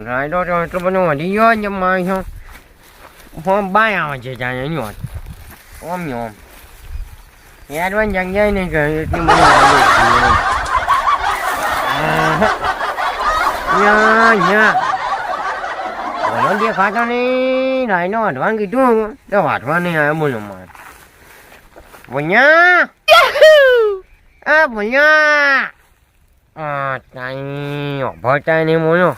રાયડો તો એટલો બધો વધી ગયો છે માણસો હોમ બાય આવે છે જાણે એની ઓમ ને ઓમ યાદવાન જગ્યાએ નહીં કહે એટલી બધી યા યા બોલો દેખાતો નહીં રાયનો વાંધવાનું કીધું તો વાંધવા નહીં આવ્યો બોલો મારે બોલ્યા આ બોલ્યા આ તાઈ ભરતા નહીં બોલો.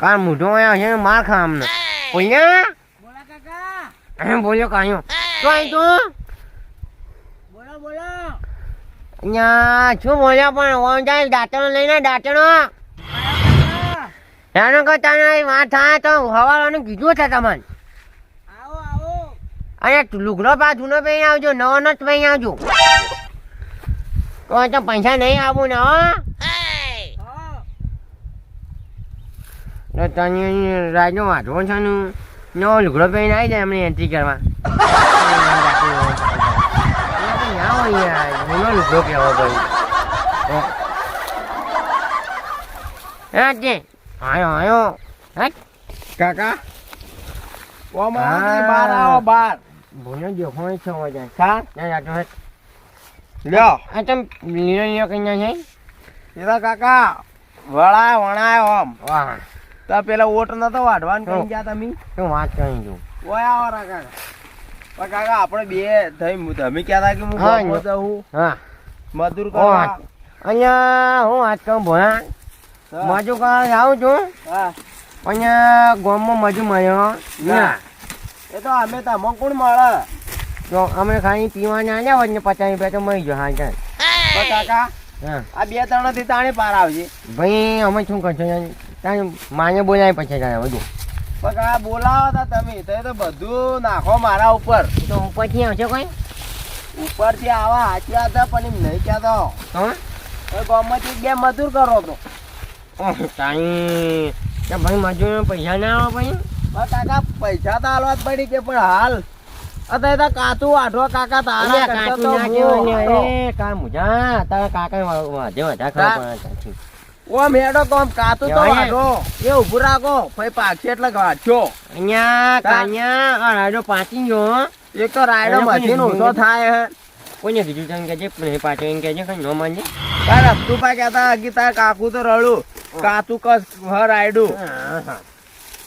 કાર મૂઢો આવ્યો છે માર ખા અમને. ભૂલ્યા એમ બોલ્યો કાયો તો અહીં તો? બોલો બોલો. અહીંયા શું બોલ્યા પણ ઓન જાય દાંતણો લઈને દાંતણો? નાનો કરતા વાત થાય તો હવાવાનું કીધું છે તમને. અને લુગડો પા જૂનો પહેરી આવજો નવો નો જ પહેરી આવજો. તો તો પૈસા નહીં આવું ને હો. તને રાજનો વાંધો છે ને? નવો લુગડો પહેરીને આવી જાય એમને એન્ટ્રી કરવા. લુગડો કહેવો ભાઈ આયો. આયો કાકા. બાર આવો બાર. બોલો જો હોય છે મજા સા ના જાતો હે લ્યો. આ તમ લીલો લીલો કઈ છે એલા કાકા વળાય વણાય ઓમ. વાહ. તો પેલા ઓટ નતો વાઢવાનું હો. કઈ ગયા તમે? શું વાત કરી દઉં ઓય આવો રા કાકા. કાકા આપણે બે થઈ તમે કહેતા કે હું હા, ગામમાં ને. જાઉં? હા. મજૂર વાત. અહીંયા હું વાત કહું ભોળા હા. મજુ કરવા આવું છું. હા. અહીંયા ગામમાં મજુ મળ્યો. ના. એ તો અમે તમને કોણ મળે? તો અમે ખાલી પીવાના આવ્યા હોય ને પચાસ રૂપિયા તો મળી ગયો હા ચાલ. કાકા આ બે ત્રણથી તાણે પાર આવજે. ભાઈ અમે શું કરશો? તારે માને બોલાય પછી તારે બધું પણ કાકા બોલાવો તા તમે તો તો બધું નાખો મારા ઉપર. તો ઉપરથી આવશે કોઈ? ઉપરથી આવા હાચ્યા હતા પણ એમ નહીં કહેતો. હા? ગામમાંથી બે મજૂર કરો તો. ઓહ, ભાઈ મજૂર પૈસા ના આવે ભાઈ પણ કાકા પૈસા તો હાલવા જ પડી કે પણ હાલ. અત્યારે તો કાકા તારા કાચું ના હું કહેવાય હતો. ને. એ કા મુજા તારા કાકા ઓમ હેડો કાતું તો. એ ઊભું રાખો. પછી પાકશે એટલે વાંચો અહીંયા કાન્યા આ રાડો પાછી ગયો એક તો રાયડો મશીન ઓછો થાય હે. કોઈને કીધું નહીં પાછો એમ કહેજે કઈ ન માનજે. તાર અબ્દુપા કહેતા હગી તાર કાકુ તો રડું. કાતું કસ હ રાયડું. હા, હા.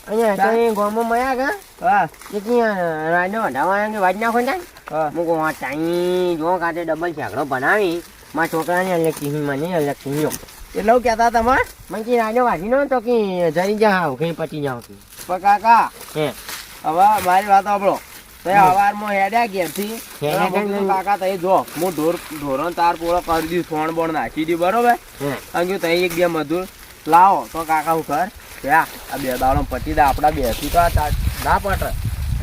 અહીંયા ત્યાં એ ગામમાં મળ્યા કા? હા. કે ત્યાં રાડો વઢાવવાની વાત નાખો ને હા. કહું આ ચાઈ જો કાતે ડબલ છાકડો બનાવી મારા છોકરાને અલગ કીધી મને અલગ કીધો. એટલે હું કહેતા તમે મને કે રાડો વાગી નો તો કે જઈ જાવ કે પટી જાવ કે. પણ કાકા હે. હવે મારી વાત સાંભળો. તે હવારમાં હેડ્યા ઘેરથી. કાકા તઈ જો હું ઢોર ધોરણ તાર પૂરો કરી દીધું સોણ બોણ નાખી દીધું બરોબર? કીધું તઈ એક બે મજૂર લાવો. તો કાકા હું કર ત્યાં આ બે દાડો પટી દે બે બેસી તો આ તા- ના પટે.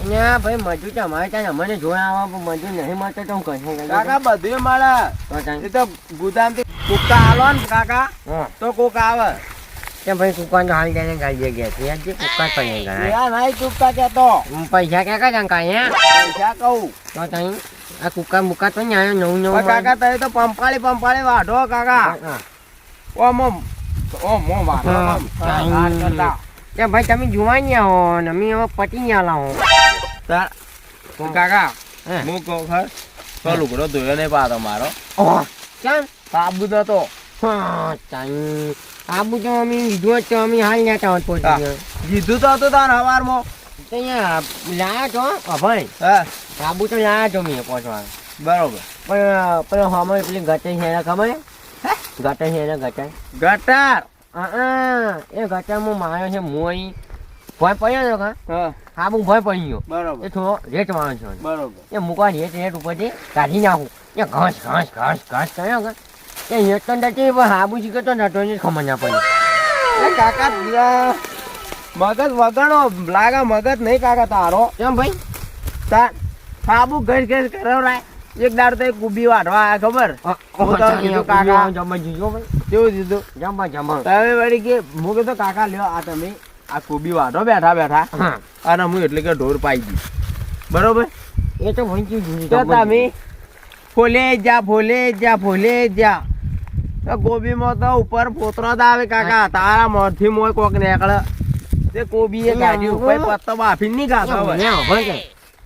અહીંયા ભાઈ મજૂર તો અમારે ત્યાં અમને જોયા આવા પણ મજૂર નહીં મળતો તો હું કહી કાકા બધું મળે. તો એ તો ગુદામથી કુકા હાલો ને કાકા તો કોક આવે. કે ભાઈ કુકાન તો હાલ જઈને ગાડી ગયા છે યાર જે પણ કેતો પૈસા કાઢ્યા કાંઈ હે? પૈસા કહું. તો ત્યાં આ કુકા મુકા તો ન્યાય નવું નવું કાકા તઈ તો પંપાળી પંપાળી વાઢો કાકા. ઓમ ઓમ. ઓમ કરતા. ત્યાં ભાઈ તમે જોવા ગયા હો ને અમે હવે પટી ગયા લાવો. તાર- કાકા હું. કહું ખર તો લુગડો ધોયો નહીં પાતો મારો. ચાલ સાબુ તો. હા ત્યાં આબુ તો અમે લીધું જ તો અમે હાલ જતા હોત હા. તો હતું તાર હવારમાં. તો અહીંયા લાયા છો અભય આબુ તો લાયા છો મેં પહોંચવાનું બરોબર. પણ પેલો હમણાં પેલી ગટર છે ખબર ગટર છે એને ગટર? ગટાર? હા એ ગટરમાં માર્યો છે મોઈ ભય પડ્યો ને હા. હા હું ભય પડી ગયો. બરોબર. એ થોડો રેટ વાળો છે. બરોબર. એ મૂકવા રેટ રેટ ઉપરથી કાઢી નાખું. એ ઘાસ ઘાસ ઘાસ ઘાસ કર્યો કે એ હેત તો નથી પણ હાબુ શીખે તો નતો ને ખબર ના પડી. એ કાકા મગજ વગણો લાગે મગજ નહીં કાકા તારો. કેમ ભાઈ? તાર સાબુ ઘર ઘર કરાવરાય એક દાડ તો એક કુબી વાઢવા આયા ખબર? હું તો કીધું કાકા. જમા જીજો ભાઈ. કેવું દીધું જમા જમા તમે વળી કે હું કીધું કાકા લ્યો આ તમે આ કુબી વાઢો બેઠા બેઠા. અને હું એટલે કે ઢોર પાઈ દી બરોબર? એ તો ભણકી જૂની તો તમે ફોલે જા ફોલે જા ફોલે જા. ગોબીમાં તો ઉપર પોતરો જ આવે કાકા. તારા મોઢી મોય કોક નીકળે. તે કોબી એ કાઢ્યું પત્તો બાફી નહીં ખાતો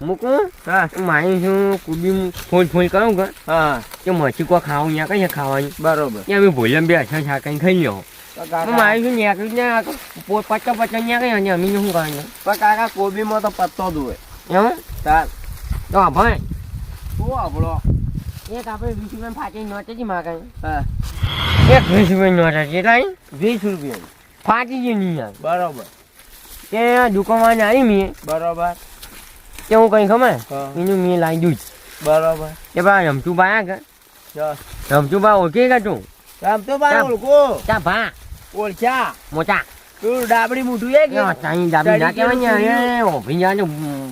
મૂકું? હા. મારી શું કુબી ફોન ફોન કરું કે? હા. કે મચી કો ખાવું ત્યાં કઈ ખાવાની? બરોબર. ત્યાં અમે ભોજન બે અછા છાકીને ખાઈ કાકા મારી શું નેકળી ને પચાસ પચાસ નીકળી અને અમે શું કરવાનું પણ કાકા કોબીમાં તો પત્તો હોય એમ? તાર. તો ભાઈ. શું આપણો એક આપણે વીસ રૂપિયા ફાટી નોટ જ માગે હા. એક વીસ રૂપિયા નોટ છે એટલા વીસ રૂપિયા ફાટી જ નહીં બરોબર. ત્યાં દુકાનમાં આવી મેં. બરોબર. તે હું કઈ ખબર એનું મેં લાવી દઉં બરોબર કે ભાઈ રમતું આયા કે જો રમતું બા ઓળખી કે તું આમ તો બાર ચાલ. ઓળખો ચા ભા ઓળખ્યા મોટા તું ડાબડી મોઢું એ કે તાઈ દાબી ના કહેવાય ને અરે ઓભી જા ને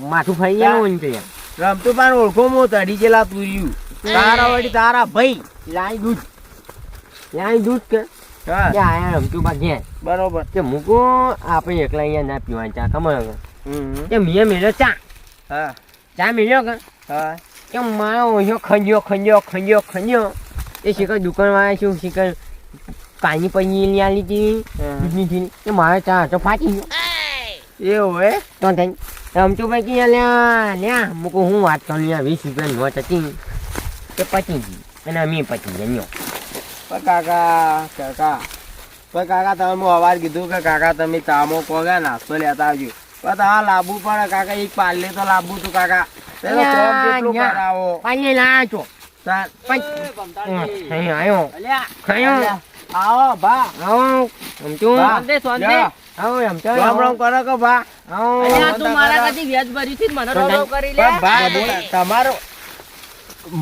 માથું ફાઈ ગયા હોય ને રમતું પાન ઓળખો મો તડી જેલા તુર્યું તારા વળી તારા ભાઈ લાવી દૂધ લાઈ દૂધ કે કે રમતું બા બરોબર કે મૂકો આપણે એકલા અહીંયા ના પીવાની ચા ખબર કે હમ. કે મેં મેળો ચા હા. ચા મેળ્યો કે? હા. કે મારો ઓછો ખંજ્યો ખંજ્યો ખંજ્યો ખંજ્યો? એ શીખર દુકાનવાળા શું શીખર કાની પૈની લઈ આલી હતી? દૂધની થેલી કે મારો ચા તો ફાટી ગયો. એવું હે? તો થઈ રમતું ભાઈ કે લ્યા લ્યા મૂકો હું વાત કરું લ્યા વીસ રૂપિયાની નોટ હતી. પચી ગઈ. અને અમે પચી ગયા પણ કાકા કાકા પણ કાકા તમે હું અવાર કીધું કે કાકા તમે ચામો કોગા નાસ્તો લેતા આવજો? પણ તમારે પડે કાકા એક પાલે તો લાવવું તું કાકા પેલો ના ખાયો આવો ભા. આવો. રામ કરો કે આવો. તું મારા કદી વ્યાજ ભર્યું છે ને મને રોડ રોડ કરી લે. પણ તમારો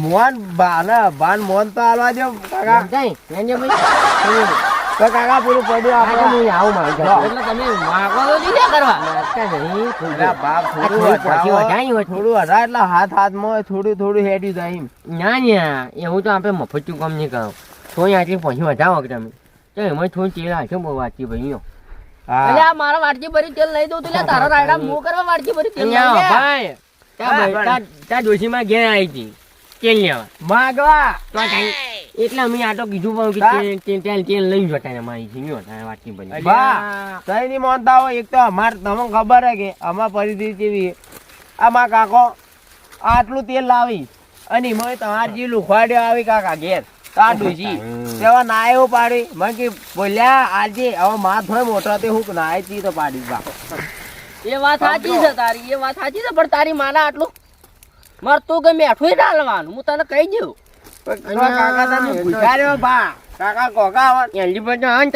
મોન બાને બાન મોન તો આલવા દો કાકા. ભાઈ. તો કાકા પૂરું પડ્યું આપણે. હું આવું મારી જાતે. એટલે તમે માગો તો નહીં કરવા. નહીં, થોડું. બાપ થોડું પછી વધાવો. હોય. થોડું વધારે એટલે હાથ હાથમાં થોડું થોડું હેડ્યું જાય એમ. ના ના એવું તો આપણે મફતનું કામ નહીં કરો. થોડી આટલી પહોંચી વધાવો તમે. તો એમાં થોડી તેલ હાલશો બહુ વાંચી ભાઈ અલ્યા મારા વાટકી ભરી તેલ લઈ દઉં તું તારા રાયડા મો કરવા વાટકી ભરી તેલ લઈ ભાઈ ત્યાં ડોશીમાં ઘેર આવી હતી. તેલ લેવા. માગવા. તો આ ટાઈમ- એટલે અમે આટો કીધું પણ કે. તેલ- તેલ લઈ જતા ને મારી લ્યો, તારે વાટકી બની બા. તઈ ની માનતા હોય એક તો અમાર તમને ખબર હે કે અમાર પરિસ્થિતિ કેવી આ મા કાકો આટલું તેલ લાવી અને મને તમારે જે લુખવાડ્યો આવી કાકા ઘેર સેવા તેવા નાયો પાડી. મને કે બોલ્યા આજે હવે માં થોય મોટો તે હું નાય તી તો પાડી બા એ વાત સાચી છે તારી એ વાત સાચી છે પણ તારી માના આટલું મારે તું કે મેઠું ડાલવાનું. હું તને કહી દઉં. કાકા તમે પૂછાડ્યો બા. કાકા કોકા આવે એલી પર તો હા ને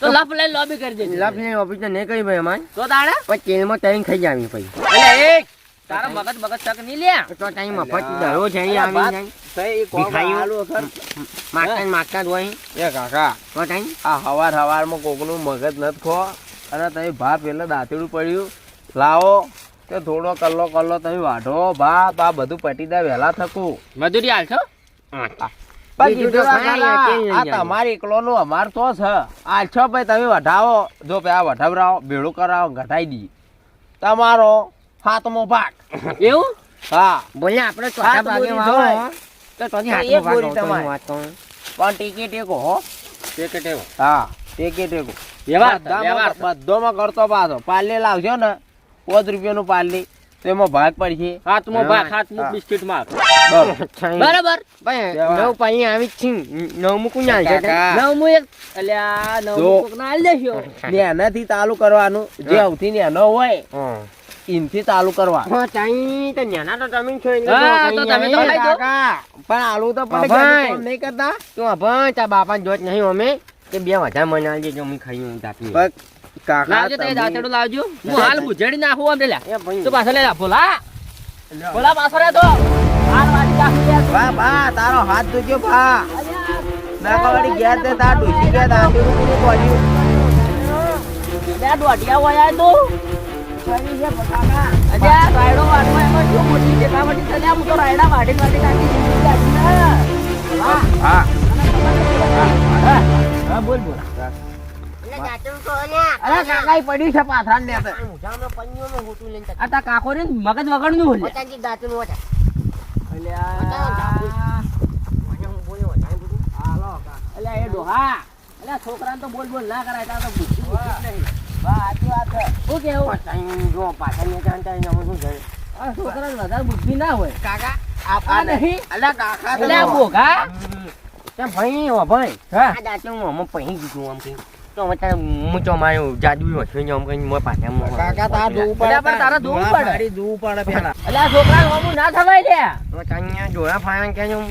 તો લપ લઈ લોબી કરી દેજે. લપ ને ઓફિસ તો નહીં કરી ભાઈ અમારે. તો તાણે? પણ તેલમાં તળીને ખાઈ જાવી પછી અલ્યા એક. તારા મગજ મગજ તક નહીં લે તો ટાઈમ મફત દરો છે અહીંયા આવી જાય. સહી કોમ આલુ વખત. માગતા ને માગતા એ કાકા તો ટાઈમ આ હવાર હવારમાં કોકનું મગજ નથી ખો. અને તમે ભા પેલા દાંતેડું પડ્યું. લાવો. તે થોડો કલ્લો કલ્લો તમે વાઢો બાપ આ બધું પટી દે વહેલા થકું. મજૂરી હાલ છો? પણ બીજું તો કીધું કાંઈ કાકા, અકેલ નહીં આ જાય. તમારે અમાર તો છે. આ ભાઈ તમે વઢાવો. જો પે આ વઢાવરાવો ભેળું કરાવો ઘટાઈ દઈએ તમારો હાથમો ભાગ. એવું? હા. બોલે આપણે ચોથા ભાગે વાવો. તો તો હાથમાં એક તો તમારે. હું વાત કહું. પણ ટિકિટ એકો હો. ટિકિટ. હા એકો. વ્યવહાર. બધામાં કરતો પાછો. પાલે લાવજો ને. પાંચ રૂપિયાનું નું તો એમાં ભાગ પડશે. હાથમાં ભાગ. હાથમાં બિસ્કિટમાં બરાબર. ભાઈ, નવ પાણી આવી જ છે. નવમું કોણ ના. નવમું એક અલ્યા. નવમું ના લેશો નેનાથી ચાલુ કરવાનું. જે આવતી ને એનો હોય ઇનથી એનથી ચાલુ કરવા હો, તાઈ તો નાના તો તમે છો એટલે હા, તો તો કઈ તમે નહીં તો આવે. ખાઈ દો. કાકા પણ આલુ તો નહીં કરતા. તું ભાઈ, તા બાપા જોત નહીં અમે કે બે વધારે મને આલજે જો અમે ખાઈ હું જાતી. કાકા લાવજો તે દાંતેડું લાવજો. હું હાલ બુજેડી નાખું આમ લે એ પાછો લે ભોલા. ભોલા પાછો રે તો. હાલ વાળી કાઢી લે. બા બા તારો હાથ જોજો બા ના કવાડી ઘેર તે તાર ડૂસી ગયા દાંતેડું પૂરું પડ્યું લે દોઢિયા હોય તો. અલ્યા રાયડો વાળવા એમાં શું મોટી ચેકાવટી છે લ્યા, હું તો રાયડા વાઢી વાઢી નાખી દીધી ગાડી ને. ભોલા, હા. હા, હા, બોલ બોલ. અરે કાકા પડ્યું છે. આ તા કાકો ને મગજ વગરનું હોય લે. પચાસી અલ્યા. મને હું બોલ્યો વધારે બધું. અલ્યા એ ડોહા. અલ્યા છોકરાને તો બોલ બોલ ના કરાય તો બુદ્ધિ નહીં. સાચી વાત છે. શું કેવું? જો પાછળ ને જાણતા શું કરે? આ વધારે બુદ્ધિ ના હોય. કાકા આ આ નહીં. અલ્યા કાકા અલ્યા બોઘા. ભાઈ હો ભાઈ હું? આમાં પહેરી દીધું આમ કઈ તો હવે તારે હું તો મારું જાદુ હોય આમ કઈ મોં પાછળ મોં કાકા તાર જોવું પડે પણ તારે જોવું પડે. ફાડી જોવું પડે પેલા. અલ્યા છોકરાને હોમું ના થવાય લે તો ત્યાં ફાયા કે હું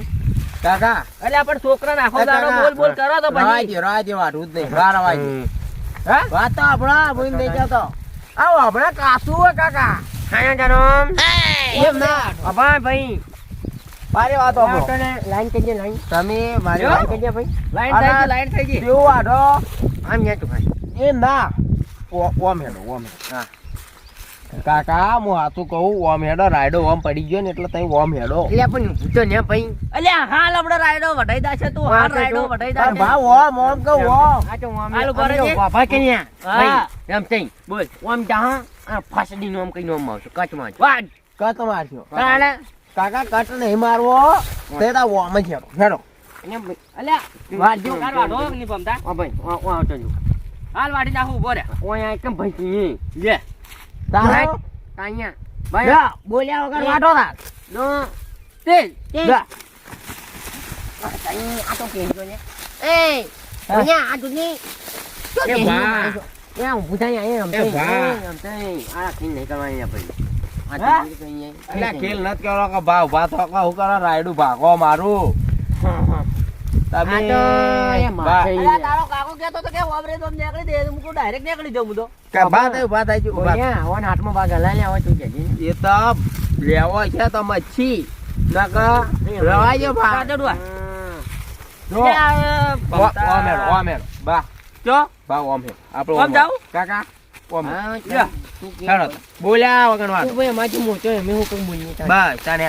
કાકા. અલ્યા પણ છોકરાને આખો દાડો બોલ બોલ કરો તો પછી. જ નહીં. વાર દ્યો. વાત તો આપણા ભૂઈને દઈ જાઓ તો. આવો આપણા કાસુ હોય કાકા. ખાયા જાનો એમ ના. અભાઈ ભાઈ. મારી વાત આપો. લાઈન કરજે લાઈન તમે મારી વાત લાઈન ભાઈ. લાઈન થઈ ગઈ લાઈન થઈ ગઈ. કેવું આડો. આમ તું ખાઈ એમ ના. ઓ- ઓમ હેડો ઓમ હા. કાકા હું હાથું કહું ઓમ હેડો રાયડો ઓમ પડી ગયો ને એટલે તઈ ઓમ હેડો એટલે પણ હું તો ને ભાઈ. અલ્યા હાલ આપડે રાયડો વઢાઈ દાશે છે તું હાલ હા, રાયડો વઢાઈ દાશે. ભા ભાવ ઓમ ઓમ કહું ઓમ આ તો ઓમ હાલ કરે છે રહેજે. કે ન્યા હા. ભાઈ એમ તઈ બોલ. ઓમ જા આ ફાસડી નો ઓમ કઈ નામ આવશે કચમાં છે. વાડ કત મારશો તાણે કાકા કટ નહીં મારવો તે તા વો જ હેડો હેડો. અલ્યા વાડજો કાર વાડો ની પમતા. આ ભાઈ આ આ આવતો જો હાલ વાડી નાખું ઊભો રે. ઓય આ કેમ ભાઈ તું લે તારો ભાઈ. બોલ્યા વગર વાટો ના. આ તો કેમ ને? એ ઓયા આ દુની એ ભા. એ હું પૂછાય એ થઈ ભા. એમ થઈ આ ખીન નહીં કરવાની ભાઈ. આ હા? તો કઈ અલ્યા ખેલ નત કરો કે ભાવ ભાત હોકા હું કરો રાયડું ભાગો મારું. તમે આ તો એ ભા- માથે અલ્યા તારો કાકો કહેતો તો કે વાવરે તો નીકળી દે હું ડાયરેક્ટ નીકળી જાઉં તો. કે. ઓયા ઓન હાથમાં ભાગ હલાય લે હવે તું કે એ તો લેવો છે તો મચ્છી નકર રવાજો જો. બા. જો બા આપણો ઓમ ઓમ કાકા. બોલ્યા વગર વાત. ભાઈ અમારથી મોટો એમ હું કોઈ બોલી નહીં બસ ચાલ.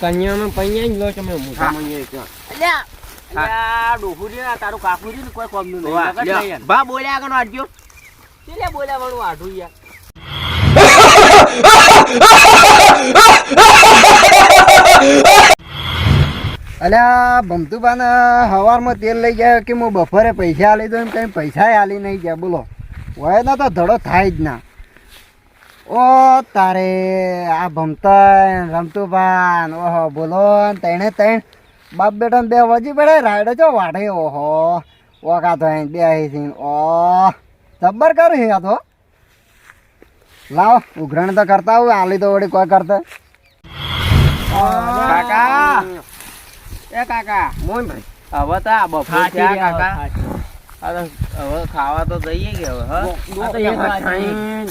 કન્યામાં પૈયા જ લો તમે મોટા છો અલ્યા અલ્યા ડોહું રે આ તારું કાકું ને કોઈ નગર લ્યો. નહીં. બા બોલ્યા વગર વાટજો. પેલે બોલ્યા વાળું આઢું યાર? અલ્યા હવારમાં તેલ લઈ ગયા કે હું બપોરે પૈસા આલી દઉં એમ કઈ પૈસા આલી નહીં ગયા બોલો. હોય ના તો ધડો થાય જ ના. ઓ તારે આ ભમતન રમતુભાન ઓહો બોલો ને તણે તણ બાપ બેટા બે વજી પડે રાયડો છો વાઢે ઓહો. ઓકા તો અહીં બે અહીં ઓ. જબ્બર કરું છે આ તો. લાવો ઉઘરાણ તો કરતા હોય આલી તો વળી કોઈ કરતા. કાકા. એ કાકા. મોહન ભાઈ હવે તો આ ગયા, કાકા. હવે ખાવા તો જઈએ કે હવે હા? આ તો એક વાગે.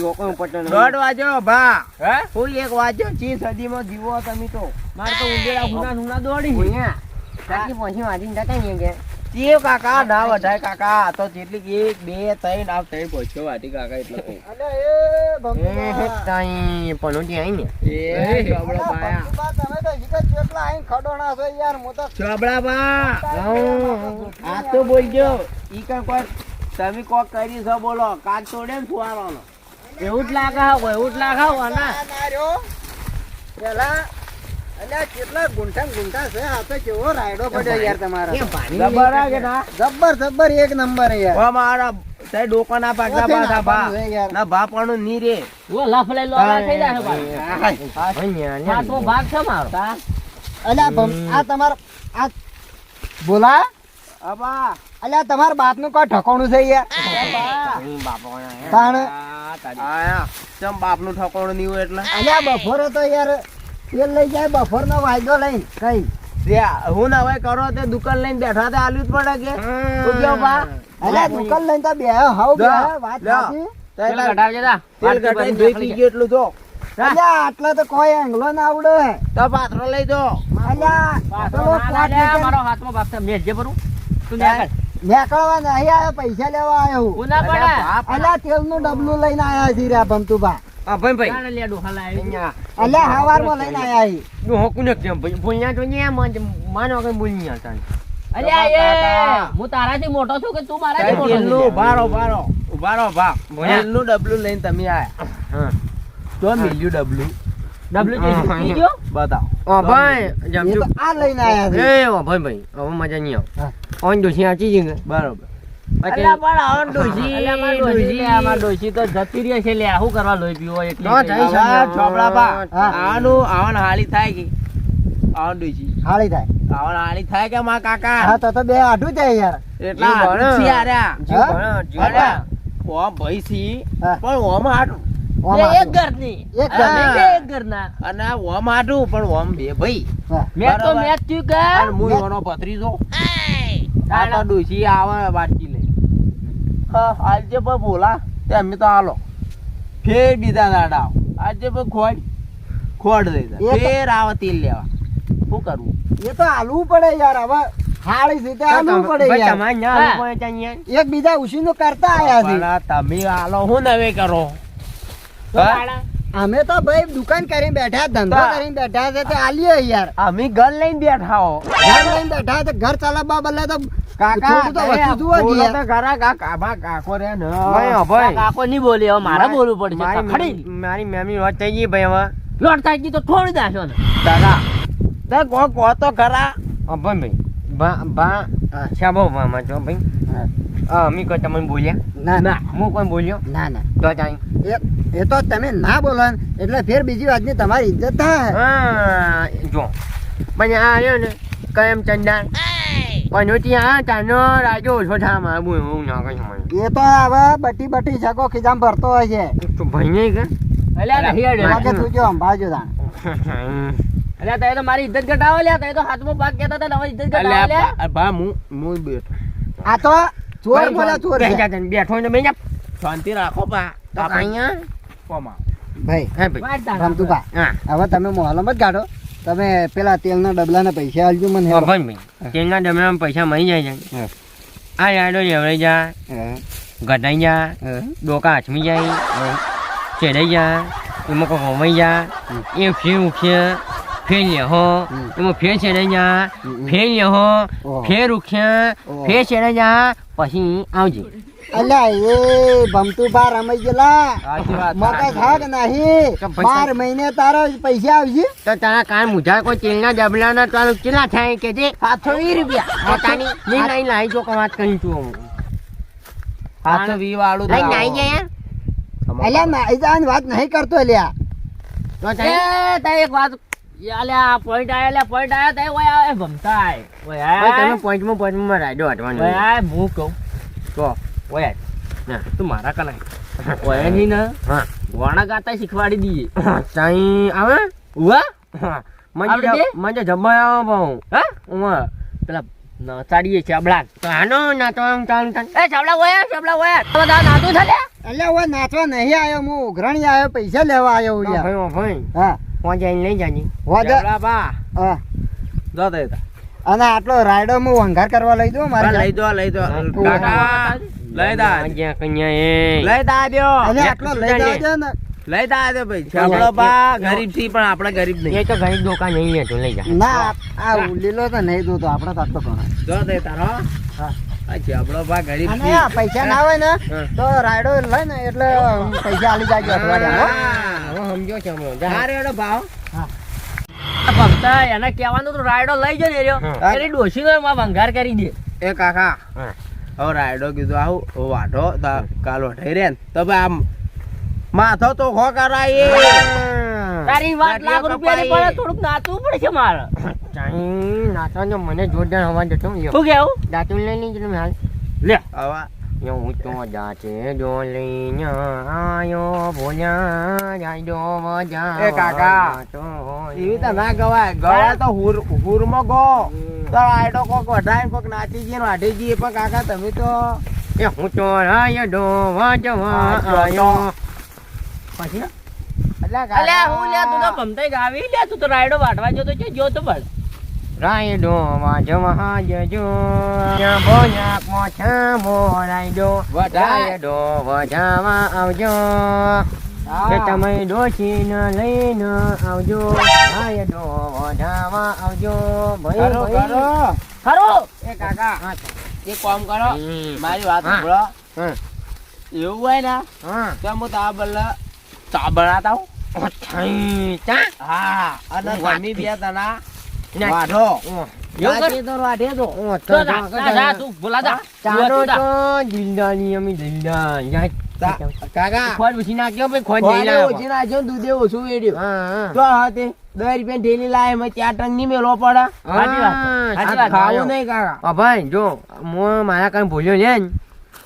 લોકો પટન દોઢ વાજો ભા હે? ફૂલ એક વાજો ચી સદીમાં જીવો તમે તો. મારે તો ઉંદેડા હુના હુના દોડી. તાકી પછી વાજીને જતા નહીં ગયા ચીવ કાકા ના વધાય કાકા આ તો જેટલી એક બે ત્રણ આવ ત્રણ પહોંચ્યો વાટી કાકા એટલે એ પનોટી આઈ ને એ ચોબડા પાયા તમે તો જીગત જેટલા આઈ ખડોણા છો યાર મો તો ચોબડા બા આ તો બોલજો ઈ કઈ કોઈ તમે કોક કરી છો બોલો કાચ તોડે ને સુવારો એવું જ લાગા હો, એવું જ લાગા. ના, ના રહ્યો. પેલા અલ્યા કેટલા ગુંઠા ગુંઠા છે આ તો કેવો રાયડો પડ્યો યાર તમારા. જબર આ કે ના? જબ્બર જબ્બર એક નંબર યાર. ઓ મારા તે ડોકા ના પાકતા પાછા ભા. નાખવાનું છે યાર. ના ભા પણ ની રે. ઓ લફલે લોલા થઈ જાય ભાઈ. ભણ્યા લે. ભાગ છે મારો. અલ્યા આ તમાર આ બોલા? અબા. અલ્યા તમાર બાપનું કોઈ ઠકોણું છે યાર? ભણી બાપા તાણ? આયા ચમ બાપનું ઠકોણું નહીં હોય એટલે? અલ્યા બપોરે તો યાર તેલ લઈ જાય બપોર નો વાયદો લઈને કઈ. હું ના હવે કરો તે દુકાન લઈને બેઠા તે આલ્યું જ પડે કે? તું કેવો બા. અરે દુકાન લઈને તો બે હાવ બે વાત સાચી. તેલ ઘટાડજે તા. તેલ ઘટાડી દે પી ગયો એટલું જો અલ્યા આટલા તો કોઈ એંગલો ના આવડે. તો પાથરો લઈ જો અલ્યા પાથરો મારો હાથમાં ભાગ છે. મેલ જે ભરું. તું નીકળ. નીકળવા નહીં આવ્યા પૈસા લેવા આવ્યો હું. હું ના પડે. અલ્યા તેલનું ડબલું લઈને આયા છે રે ભમતુભા. આ ભાઈ ભાઈ. જાણે લે ડોહા લાવી. અહીંયા. અલ્યા હવારમાં લઈને આયા છે. તું હોકું ને કેમ ભાઈ. ભૂલ્યા તો ન્યા માન- માનો કે ભૂલ્યા તાન અલ્યા એ. હું તારાથી મોટો છું કે તું મારાથી મોટો છું. બોલ્યા. તેલનું ડબલું લઈને તમે આયા. હા. તો મિલ્યું ડબલું. ડબલ્યુ હા. પી ગયો? બતાવો. ઓ ભાઈ જમજો. આ લઈને આયા છે. એ ભાઈ ભાઈ. હવે મજા નહીં હા. આવે ઓન ડોસી આચી બરોબર. અને ઓમ હાટું પણ ઓમ બે ભાઈ. મેં તો. મેચ થયું કે અને હું એનો ભત્રીજો. આ તો આવે વાટકી આજે બોલા તે અમે તો હાલો ફેર બીજા દાડા. આજે ખોડ ખોડ દઈ દે. એ તો- ફેર આવે તેલ લેવા. શું કરવું? એ તો હાલવું પડે યાર હવે હાળી છે હાલવું પડે યાર. તમારે ના હાલવું પડે ત્યાં એક બીજા ઉછીનું કરતા આયા છે. તમે હાલો હું નવે કરો? અમે તો ભાઈ દુકાન કરીને બેઠા ધંધો કરીને બેઠા છે તે આલીએ યાર. અમે ઘર લઈને બેઠા હો. ઘર લઈને બેઠા છે ઘર ચલાવવા બદલે તો કાકા થોડું તો વસ્તુ જુઓ કે બોલો યાર. તો ખરા કાકા આમાં કાકો રે ને. ભાઈ, ઓ ભાઈ. કાકો નહીં બોલી હવે મારે બોલવું પડશે. ખડી. મારી મેમની વાત થઈ ગઈ ભાઈ હવે. લોટ થાય ગઈ તો થોડી નાખ્યો ને કાકા તે કો કો તો ખરા. ઓ ભાઈ ભાઈ બા બા હા. શાબો બા ભાઈ. હા. હા કોઈ તમને બોલ્યા? ના ના. હું કોઈ બોલ્યો? ના ના. તો એ એ તો તમે ના બોલો એટલે ફેર બીજી વાતની તમારી ઇજ્જત થાય. હા જો. પણ આ રહ્યો ને કયમ ચંદાન પણ ત્યાં તાનો રાજો ઓછો થા માં બુ હું ના કઈ સમજ એ તો હવે બટી બટી શકો ખિજામ ભરતો હોય છે તું ભાઈ કે અલ્યા નહીં. લાગે તું જો અંબાજો તાણ અલ્યા તે તો મારી ઇજ્જત ઘટાવો લ્યા તે તો હાથમો પાક કેતા તા હવે ઇજ્જત ઘટાવો અલ્યા લ્યા બા- હું હું બેઠો આ તો ચોર બોલા ચોર બેઠો ને બેજા શાંતિ રાખો બા તો અહીંયા કોમા ભાઈ હે ભાઈ. રમતુભા હા હવે તમે મોહલમ જ કાઢો તમે પેલા તેલના ડબલાના પૈસા આલજો મને તેલના ડબલામાં પૈસા મળી જાય છે. આ યાડો લેવડાઈ જા ગઢાઈ જા. ડોકા હાથમી જાય ચેડાઈ જા એમાં કોઈ હોમાઈ જા એ ફેર ઉખે ફેર લેહો. એમાં ફેર ચેડાઈ જા ફેર લેહો ફેર ઉખ્યા ફેર ચેડાઈ જા પછી આવજે. અલ્યા એ ભમતું બાર રમાઈ ગયેલા. સાચી વાત મગજ હાક નહીં. પૈસા- બાર મહિને તારા પૈસા આવશે. તો તારા કાન મુજા કોઈ તેલના ડબલાના તારું કેટલા થાય કે છે? સાતસો વીસ રૂપિયા. પોતાની. નહીં નહીં લાઈ જો વાત કરી તું હાથ વી વાળું લઈ નાઈ જાય અલ્યા નાઈ જવાની વાત નહીં કરતો અલ્યા. તો એ તારી તે એક વાત અલ્યા point આયા અલ્યા point આયા તે ઓય ભમતા આય. ઓય તમે પોઈન્ટમાં પોઈન્ટમાં રાડો હટવાનું. ઓય હું કહું. તો. ઓય તું મારા કલાઈ ઓયની ને વાણા ગાતા શીખવાડી દઈએ તાઈ આવે? ઉવા? મને મને જબ્બા આવો બહુ. હા? ઉવા. પેલા નચાડીએ ચાબડા આનો ના તો આમ ચાલ ચાલ એ ચાબડા ઓય ચાબડા નાતું થલે નાચવા નહીં આવ્યો હું. ઉઘરાણી આવ્યો પૈસા લેવા આવ્યો હું યાર. ભાઈ ભાઈ. હા. હું જઈને લઈ ચાવડા બા. હા. જો દે અને આટલો રાયડો હું વંઘાર કરવા લઈ દો મારે લઈ દો લઈ દો કાકા. લઈ દા જ્યાં કન્યા એ લઈ દા દ્યો અલ્યા આટલો લઈ જાજો ને? લઈ દા દે ભાઈ ચાવડો બા ગરીબથી પણ આપણે ગરીબ નહીં. એ તો ઘણી દુકાન નહીં લેતો લઈ જા. ના આ લીલો તો નહીં દઉં તો આપણે તો આટલો જો દે તારો. હા. બા ગરીબ અને પૈસા ના હોય ને તો રાયડો લઈ ને એટલે પૈસા આલી અઠવાડિયા સમજો છે હમણાં. ભાવ. એને કહેવાનું તો રાયડો લઈ જાય ને એની ડોશી નો ભંગાર કરી દે. એ કાકા. હા. હવે રાયડો કીધું આવું વાઢો કાલ વઢાઈ રે ને. તો ભાઈ આમ માથો તો ખો કરાય. તારી વાત લાખ રૂપિયા ની પડે થોડુંક નાચવું પડશે મારે. ચાઈ નાચવાનો મને જોરદાર હવા જતો હું શું કેવું? દાંતું લઈ લઈ હાલ. લે હવે હું તો જાતે જો આયો ભોલ્યા જાયડો મજા એ કાકા. એવી તો ના ગવાય. ગવાય તો હુર હુરમાં ગો. તો રાયડો કોક વઢાય કોક નાચી જઈએ ને વાઢી જઈએ પણ કાકા તમે તો એ હું તો રાયડો વાજવા આયો. પછી? અલ્યા અલ્યા હું લે તું તો ભમતાઈ ગાવી લે તું તો રાયડો વાટવા જતો છે જો તો બળ રાયડો વાજવા જજો બોયાક મોછા. રાયડો વજાવા આવજો. કે તમે ડોશીને લઈને આવજો. રાયડો વજાવા આવજો. ભાઈ કરો કરો એ કાકા. એક કામ કરો. મારી વાત સાંભળો. એવું હોય ને તો હું તા. બદલે ચા હું અને તમે બે તના ના. વાઢો. વાઢી તો વાઢે તો ઓ તો જા, જા, જા, તું બોલા જા. ચાલો તો દિલદાની અમે દિલદા યા કાકા. ખોટ ઉછી નાખ્યો ભાઈ ખોટ જઈ ખોવાડે લાવો નાખ્યો દૂધે ઓછું વેડ્યું. હા હા. તો હાથે દસ રૂપિયા ઢેલી લાવે મેં ચાર ટંગની મેલો પડે. સાચી વાત. ખાવું નહીં કાકા. ભાઈ જો મો મારા કઈ ભૂલ્યો ને.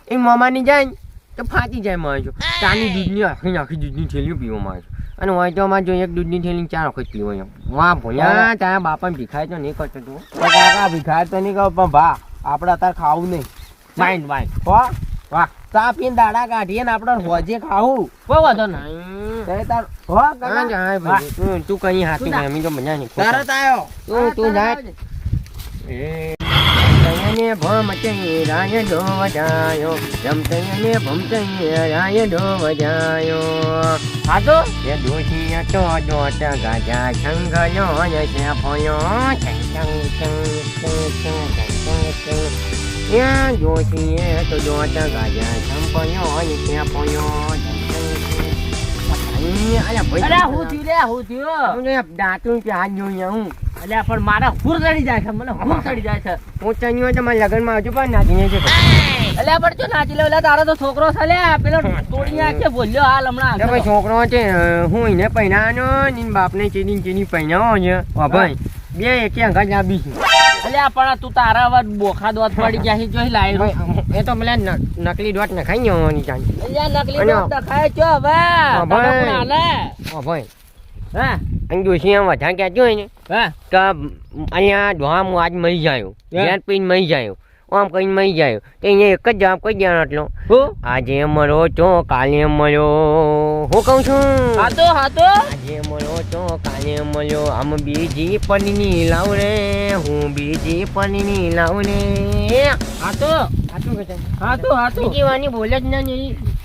એ મામાની જાય ને. તો ફાટી જાય મારે છો ચાની દૂધની આખી આખી દૂધની થેલીઓ પીવા મારે છો અને હોય તો અમારે જો એક દૂધની થેલી ચાર વખત પીવો એમ. વાહ ભોયા તારા બાપા ભીખાય તો નહીં કરતો તું. તો કાકા ભીખાય તો નહીં કહો પણ ભા આપણે અત્યારે ખાવું નહીં. વાઈન વાઈન હો? વાહ. ચા પીને દાડા કાઢીએ ને આપણે હોજે ખાવું. કોઈ વાંધો નહીં. તાર હો કાકા? તું તું કઈ હાથી. તો મજા નહીં. તરત આવ્યો તું તું જા. એ. જમતૈયને ભમતૈયે રાય ડો વજાયો જમતૈયને ભમતૈયે રાય ડો વજાયો હા તો એ દોશી તો દોટ ગાજા છંગયો ને છે ફોયો ચંગ ચંગ ચંગ ચંગ ચંગ છંગ છંગ. યા દોશી તો દોટ ગાજા છંપયો ને છે ફોયો છંગ છંગ છંગ અલ્યા અલ્યા, હું થયું? લે, હું ને દાંતું પ્યાજ જોઈ હું અલ્યા, પણ મારા હુર ચડી જાય છે મને હુર ચડી જાય છે. હું ચણ્યો તો મારા લગ્નમાં આવજો પણ નાચીને છે અલ્યા પણ જો નાચી લે ઓલા તારો તો છોકરો છે લે પેલો તોડી નાખે બોલ્યો હાલ હમણાં ભાઈ છોકરો છે હું એને પહેરાવાનો ને બાપને ચીની ચીની પહેરાવો છે. ભાઈ બે એકે અંગા જ આપી છું. અલ્યા પણ તું તારા વાત બોખા દોત પડી ગયા છે જોઈ લાઈ એ તો પેલા ન- નકલી દોટ નખાઈ જવાની ચાંદી અલ્યા નકલી અને- દોત ખાય છો હવે. ભાઈ. હા ભાઈ. હા. વધારે કહેતો હોય ને હા. કે અહીંયા ડોહા હું આજ મરી જાયો. હે? જ્યાં પીને મરી જાયો. આમ કહીને મરી જાય. તો અહીંયા એક જ જવાબ કહી દેવાનો એટલો આજે મરો છો કાલે મળ્યો. હું કહું છું? હાતો હાતો આજે મળો છો કાલે મળ્યો. આમ બીજી પનની લાવ રે. હું બીજી પનની લાવ રે. હાતો હાતો હાતો હાતો હા તો. હા બીજી વાની બોલે જ નહીં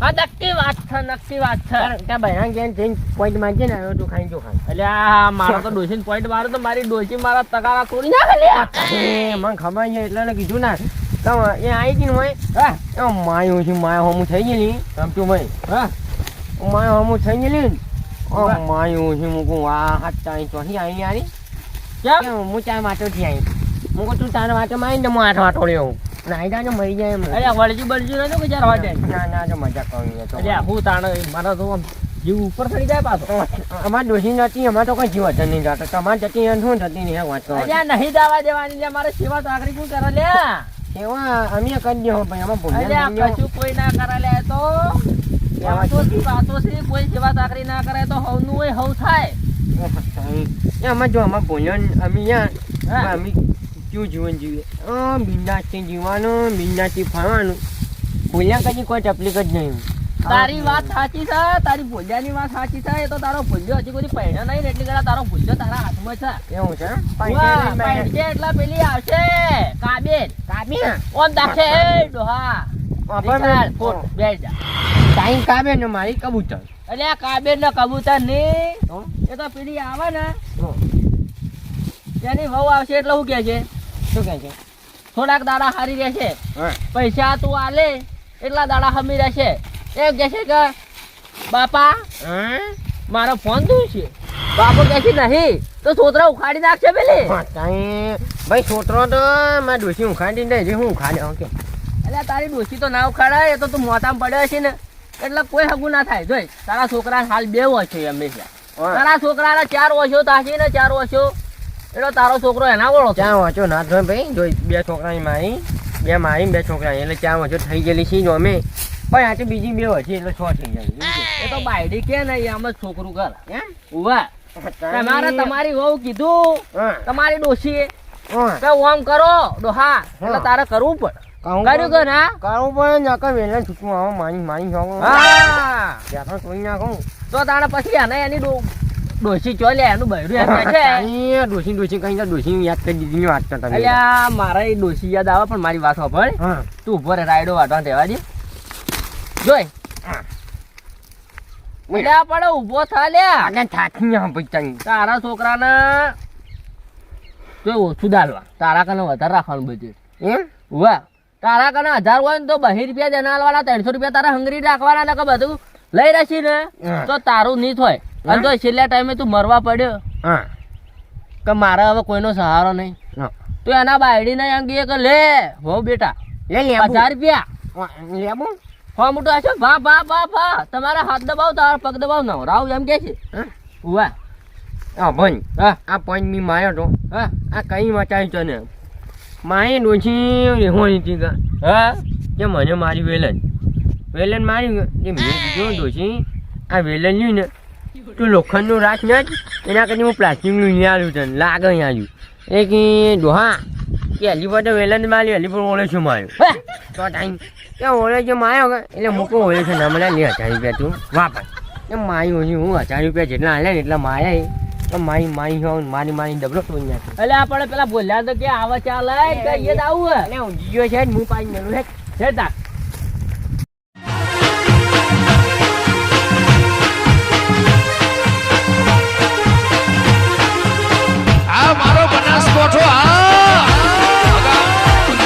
હા નક્કી વાત છે નક્કી વાત છે. ત્યાં બહેરા ગયા જઈને પોઈન્ટ માંગીએ ને આવ્યો તું ખાઈ જો ખાઈ એટલે આ મારો તો ડોસી પોઈન્ટ મારો તો મારી ડોસી મારા તગારા તોડી નાખે મને ખબર છે એટલે ને કીધું ના તો એ આવી ગઈ ને હોય હા. એ માયું છે માય હમું થઈ ગયેલી. રમતું ભાઈ? હા. માય હમું થઈ ગયેલી ને. માયું છે મૂકું આ હાથ ચાઈ ચોથી આવી યારી. કેમ? હું ચાર માટોથી આવી હું કહું તું તારા માટે માં આવીને હું આઠ વાટો લેવું નાઈ મરી જાય એમ અલ્યા વળજી બળજી નતો કે ચાર વાગે? ના ના મજા કરું તો અલ્યા હું તાણ મારો તો આમ જીવ ઉપર ચડી જાય પાછો. અમાર ડોસી નથી અમાર તો કઈ જીવત નહીં જાતો તમારે જતી શું થતી નહીં વાત કરો અલ્યા નહીં જવા દેવાની લે મારે સેવા તો આખરી શું કરે લે એવા અમે કરી દો ભાઈ અલ્યા ભૂલ્યા કશું કોઈ ના કરે લે તો. વાતો છે કોઈ સેવા ના કરે તો હવનું હોય હવ થાય. આમાં જો આમાં ભોજન અમે. અમે કેવું જીવન જીવે અ બિંદાસથી જીવવાનું બિંદાસથી ફરવાનું. ભૂલ્યા કદી કોઈ તકલીફ જ નહીં તારી વાત સાચી છે તારી ભૂલ્યાની વાત સાચી છે એ તો તારો ભૂલ્યો હજી કોઈ પહેણ્યો નહીં ને એટલી તારો ભૂલ્યો તારા હાથમાં છે. એવું છે? પહેણશે એટલે પેલી આવશે. કાબેલ. કાબેલ? ઓમ દાખે ડોહા. નિકાલ, જા. ટાઈમ કાપે ને મારી કબૂતર. એટલે કાબેલ ને કબૂતરની હો? એ તો પેલી આવે ને. હો. એની વહુ આવશે એટલે શું કે છે? શું કહે છે? થોડાક દાડા હારી રહેશે. પૈસા તું આલે એટલા દાડા હમી રહેશે. એ કહે છે કે બાપા મારો ફોન શું છે. બાપો કહે છે નહીં તો છોતરા ઉખાડી નાખશે પેલી. ભાઈ છોકરો તો મારા ડોસી ઉખાડી નહીં છે હું ઉખાડે ઓકે. એટલે તારી ડોસી તો ના ઉખાડાય એ તો તું મોતામાં પડ્યો છે ને. એટલે કોઈ હગું ના થાય. જોઈ તારા છોકરા હાલ બે વર્ષો હંમેશા તારા છોકરાના ચાર વર્ષો થશે ને ચાર વર્ષો એટલે તારો છોકરો એના વળો ક્યાં વાંચો? ના જોઈ ભાઈ. જોઈ બે છોકરાની મારી બે મારી બે છોકરાની. એટલે ચાર વાંચો? થઈ ગયેલી છે જો અમે. પણ આ બીજી બે વર્ષી એટલે છ થઈ જાય. એ તો બાયડી કે ને આમ જ છોકરું કર એમ? ઊભા. તમારે તમારી વહુ કીધું. તમારી ડોશી. કે ઓમ કરો ડોહા. એટલે. તારે કરવું પડે કર્યું કે ના? છૂટું આવો માની મારી જાઉં હા. ત્યાં તોડી નાખું. તો તારે પછી આને એની ડો- ડોશી ચોલે એનું બૈરું એમ કહે છે ડોસી ડોસી કઈ ડોસી યાદ કરી દીધી વાત કરતા. અલ્યા મારે એ ડોશી યાદ આવે પણ મારી વાત સાંભળ. હા. તું ઊભો રે રાયડો વાટવા દેવા દે. જોઈ અલ્યા પણ ઊભો થા લ્યા આગળ થાકી જા ભાઈ. તારા છોકરાને તો ઓછું દાલવા તારા કને વધારે રાખવાનું બજેટ એમ? વાહ તારા કને હજાર હોય ને તો બહી રૂપિયા જના આલવાના ત્રણસો રૂપિયા તારા હંગરી રાખવાના ને કે બધું લઈ રહેશી ને તો તારું નહીં થાય અને તો છેલ્લા ટાઈમે તું મરવા પડ્યો હા. કે મારે હવે કોઈનો સહારો નહીં. તો એના બાયડીને એમ કહે કે લે હો બેટા લે લે હજાર રૂપિયા. લેબુ હો મોટો હશે ભા ભા ભા ભા. તમારા હાથ દબાવ તારા પગ દબાવ નવરાવ એમ કે છે? વાહ હા ભાઈ હા. આ પાંચ મી માયો તો. હા. આ કઈ મચાય છે ને? માએ ડોછી રેહોણી હતી હા. કે મને મારી વેલન વેલન મારી મેં કીધું ડોછી આ વેલન લ્યું ને તો લોખંડનું રાખ ને જ એના કરતી હું પ્લાસ્ટિકનું લઈ આવ્યું તને લાગે અહીં આવ્યું. એ કે ડોહા કે હલી પર તો વેલન મારી હલી પર ઓળે છું માર્યો તો ટાઈમ કે ઓળે છે માર્યો એટલે મૂકો ઓળે છે ના મને લે હજાર રૂપિયા તું વાપર. એ મારી ઓછી હું હજાર રૂપિયા જેટલા હાલે ને એટલા માર્યા તો મારી મારી હોઉં મારી મારી ડબલો તો અહીંયા એટલે આપણે પેલા બોલ્યા તો કે આવા ચાલે કે એ આવું એટલે ઊંઘી ગયો છે હું પાછી મેલું છે. તાર